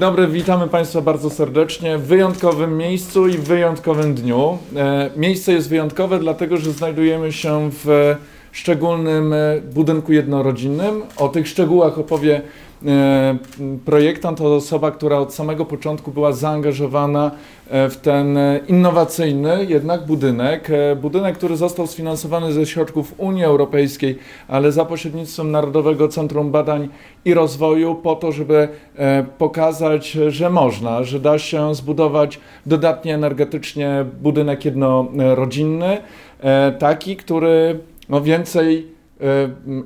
Dobry, witamy Państwa bardzo serdecznie w wyjątkowym miejscu i w wyjątkowym dniu. E, miejsce jest wyjątkowe, dlatego że znajdujemy się w szczególnym e, budynku jednorodzinnym. O tych szczegółach opowie e, projektant, to osoba, która od samego początku była zaangażowana e, w ten innowacyjny jednak budynek. Budynek, który został sfinansowany ze środków Unii Europejskiej, ale za pośrednictwem Narodowego Centrum Badań i Rozwoju, po to, żeby pokazać, że można, że da się zbudować dodatnie energetycznie budynek jednorodzinny, taki, który no, więcej e,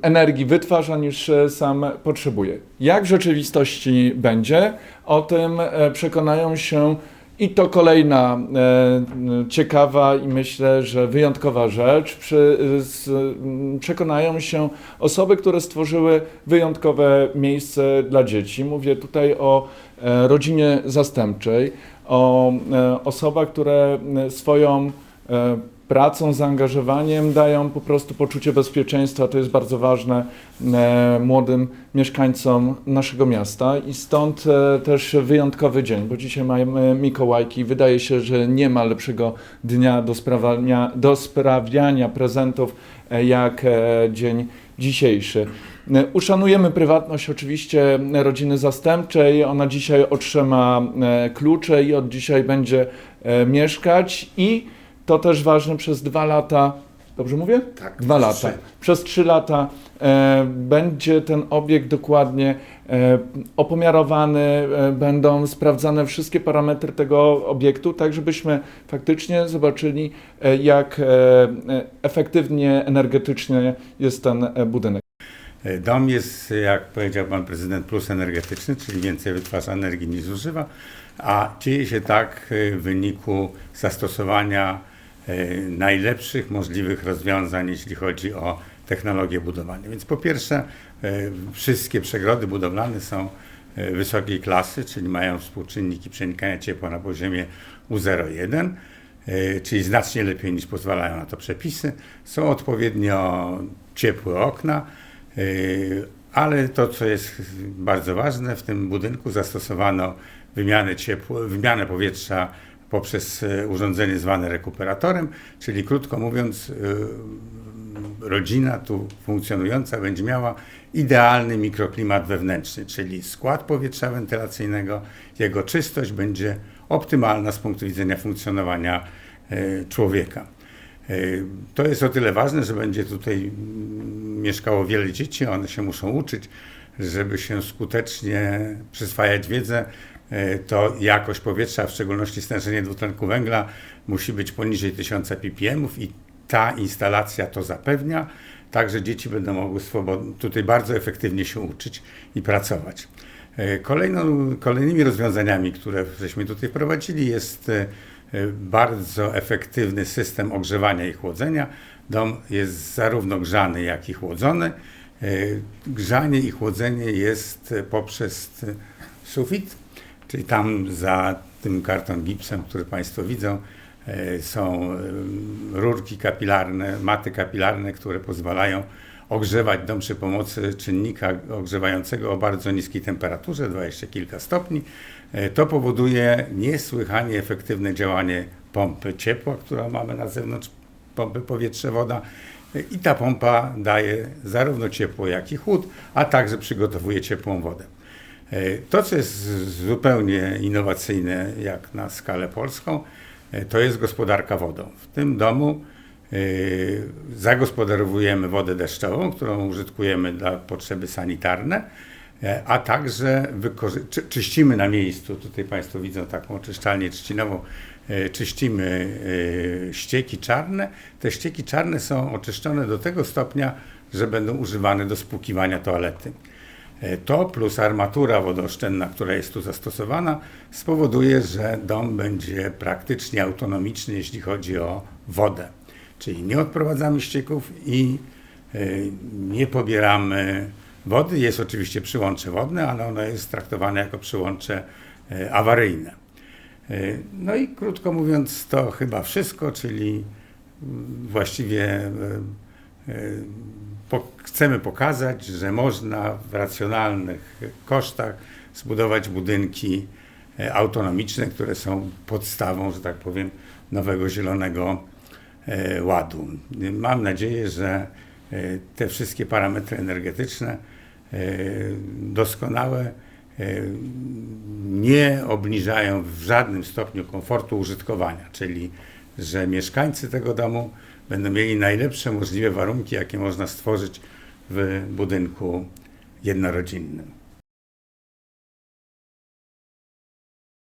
energii wytwarza niż e, sam potrzebuje. Jak w rzeczywistości będzie, o tym e, przekonają się i to kolejna e, ciekawa i myślę, że wyjątkowa rzecz. Przekonają się osoby, które stworzyły wyjątkowe miejsce dla dzieci. Mówię tutaj o rodzinie zastępczej, o osobach, które swoją pracą, zaangażowaniem dają po prostu poczucie bezpieczeństwa. To jest bardzo ważne e, młodym mieszkańcom naszego miasta i stąd e, też wyjątkowy dzień, bo dzisiaj mamy Mikołajki. Wydaje się, że nie ma lepszego dnia do, sprawiania, do sprawiania prezentów e, jak e, dzień dzisiejszy. E, Uszanujemy prywatność oczywiście rodziny zastępczej. Ona dzisiaj otrzyma e, klucze i od dzisiaj będzie e, mieszkać i to też ważne przez dwa lata. Dobrze mówię? Tak, Dwa lata. trzy. Przez trzy lata e, będzie ten obiekt dokładnie e, opomiarowany, e, będą sprawdzane wszystkie parametry tego obiektu, tak żebyśmy faktycznie zobaczyli, e, jak e, e, efektywnie energetycznie jest ten e, budynek. E, Dom jest, jak powiedział pan prezydent, plus energetyczny, czyli więcej wytwarza energii niż zużywa, a dzieje się tak w wyniku zastosowania najlepszych możliwych rozwiązań, jeśli chodzi o technologię budowania. Więc po pierwsze, e, wszystkie przegrody budowlane są e, wysokiej klasy, czyli mają współczynniki przenikania ciepła na poziomie U0,1, e, czyli znacznie lepiej niż pozwalają na to przepisy. Są odpowiednio ciepłe okna, Ale to, co jest bardzo ważne, w tym budynku zastosowano wymianę, ciepło, wymianę powietrza poprzez e, urządzenie zwane rekuperatorem, czyli krótko mówiąc, yy, rodzina tu funkcjonująca będzie miała idealny mikroklimat wewnętrzny, czyli skład powietrza wentylacyjnego, jego czystość będzie optymalna z punktu widzenia funkcjonowania e, człowieka. E, To jest o tyle ważne, że będzie tutaj mm, mieszkało wiele dzieci, one się muszą uczyć, żeby się skutecznie przyswajać wiedzę, e, to jakość powietrza, w szczególności stężenie dwutlenku węgla musi być poniżej 1000 ppm i ta instalacja to zapewnia, także dzieci będą mogły swobodnie, tutaj bardzo efektywnie się uczyć i pracować. E, kolejnymi rozwiązaniami, które żeśmy tutaj wprowadzili jest e, e, bardzo efektywny system ogrzewania i chłodzenia. Dom jest zarówno grzany, jak i chłodzony. E, Grzanie i chłodzenie jest e, poprzez e, sufit, czyli tam za tym karton gipsem, który Państwo widzą, e, są e, rurki kapilarne, maty kapilarne, które pozwalają ogrzewać dom przy pomocy czynnika ogrzewającego o bardzo niskiej temperaturze, 20 kilka stopni. E, To powoduje niesłychanie efektywne działanie pompy ciepła, którą mamy na zewnątrz, pompy powietrze-woda. I ta pompa daje zarówno ciepło, jak i chłód, a także przygotowuje ciepłą wodę. E, To, co jest zupełnie innowacyjne, jak na skalę polską, e, to jest gospodarka wodą. W tym domu e, zagospodarowujemy wodę deszczową, którą użytkujemy dla potrzeby sanitarne, a także czy- czyścimy na miejscu. Tutaj Państwo widzą taką oczyszczalnię trzcinową. Czyścimy ścieki czarne. Te ścieki czarne są oczyszczone do tego stopnia, że będą używane do spłukiwania toalety. E, To plus armatura wodooszczędna, która jest tu zastosowana, spowoduje, że dom będzie praktycznie autonomiczny, jeśli chodzi o wodę. Czyli nie odprowadzamy ścieków i e, nie pobieramy wody. Jest oczywiście przyłącze wodne, ale ono jest traktowane jako przyłącze e, awaryjne. No i krótko mówiąc, to chyba wszystko, czyli mm, właściwie chcemy pokazać, że można w racjonalnych kosztach zbudować budynki e, autonomiczne, które są podstawą, że tak powiem, nowego zielonego e, ładu. Mam nadzieję, że e, te wszystkie parametry energetyczne doskonałe nie obniżają w żadnym stopniu komfortu użytkowania, czyli że mieszkańcy tego domu będą mieli najlepsze możliwe warunki, jakie można stworzyć w budynku jednorodzinnym.